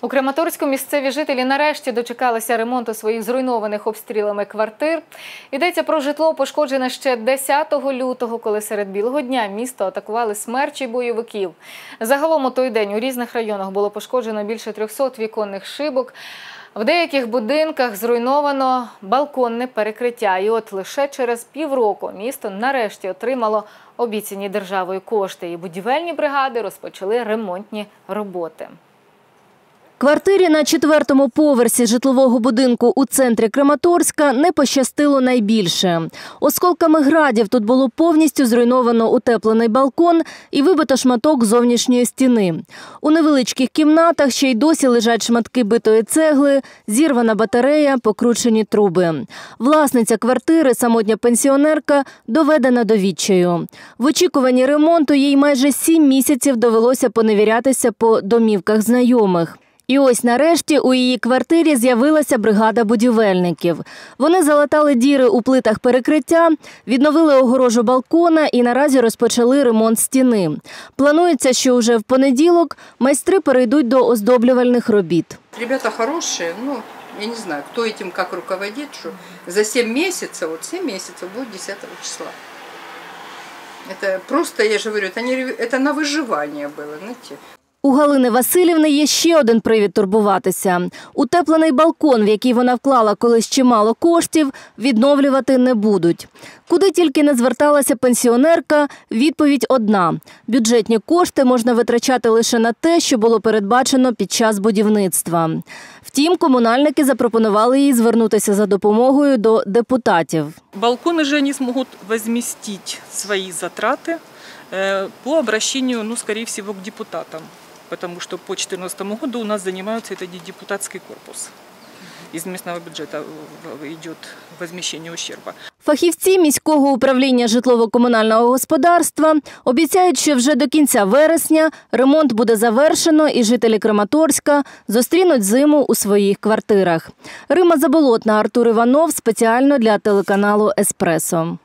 У Краматорську місцеві жителі нарешті дочекалися ремонту своїх зруйнованих обстрілами квартир. Йдеться про житло, пошкоджене ще 10 лютого, коли серед білого дня місто атакували смерчі бойовиків. Загалом у той день у різних районах було пошкоджено більше 300 віконних шибок. В деяких будинках зруйновано балконне перекриття. І от лише через півроку місто нарешті отримало обіцяні державою кошти. І будівельні бригади розпочали ремонтні роботи. Квартирі на четвертому поверсі житлового будинку у центрі Краматорська не пощастило найбільше. Осколками градів тут було повністю зруйновано утеплений балкон і вибито шматок зовнішньої стіни. У невеличких кімнатах ще й досі лежать шматки битої цегли, зірвана батарея, покручені труби. Власниця квартири, самотня пенсіонерка, доведена до відчаю. В очікуванні ремонту їй майже сім місяців довелося поневірятися по домівках знайомих. І ось нарешті у її квартирі з'явилася бригада будівельників. Вони залатали діри у плитах перекриття, відновили огорожу балкона і наразі розпочали ремонт стіни. Планується, що вже в понеділок майстри перейдуть до оздоблювальних робіт. Ребята хорошие, ну, я не знаю, кто этим как руководит, что за 7 месяцев, вот 7 месяцев будет 10 числа. Это просто, я же говорю, это, не, рев- это на выживание было, знаете. У Галини Васильівни є ще один привід турбуватися. Утеплений балкон, в який вона вклала колись чимало коштів, відновлювати не будуть. Куди тільки не зверталася пенсіонерка, відповідь одна: бюджетні кошти можна витрачати лише на те, що було передбачено під час будівництва. Втім, комунальники запропонували їй звернутися за допомогою до депутатів. Балконы же они смогут возместить свои затраты э, по обращению, ну, скорее всего, к депутатам. Потому что по 2014 году у нас занимаются это депутатский корпус. Из местного бюджета в- в- идет ущерба. Фахівці міського управління житлово-комунального господарства обіцяють, що вже до кінця вересня ремонт буде завершено, і жителі Краматорська зустрінуть зиму у своїх квартирах. Рима Заболотна, Артур Іванов спеціально для телеканалу Еспресо.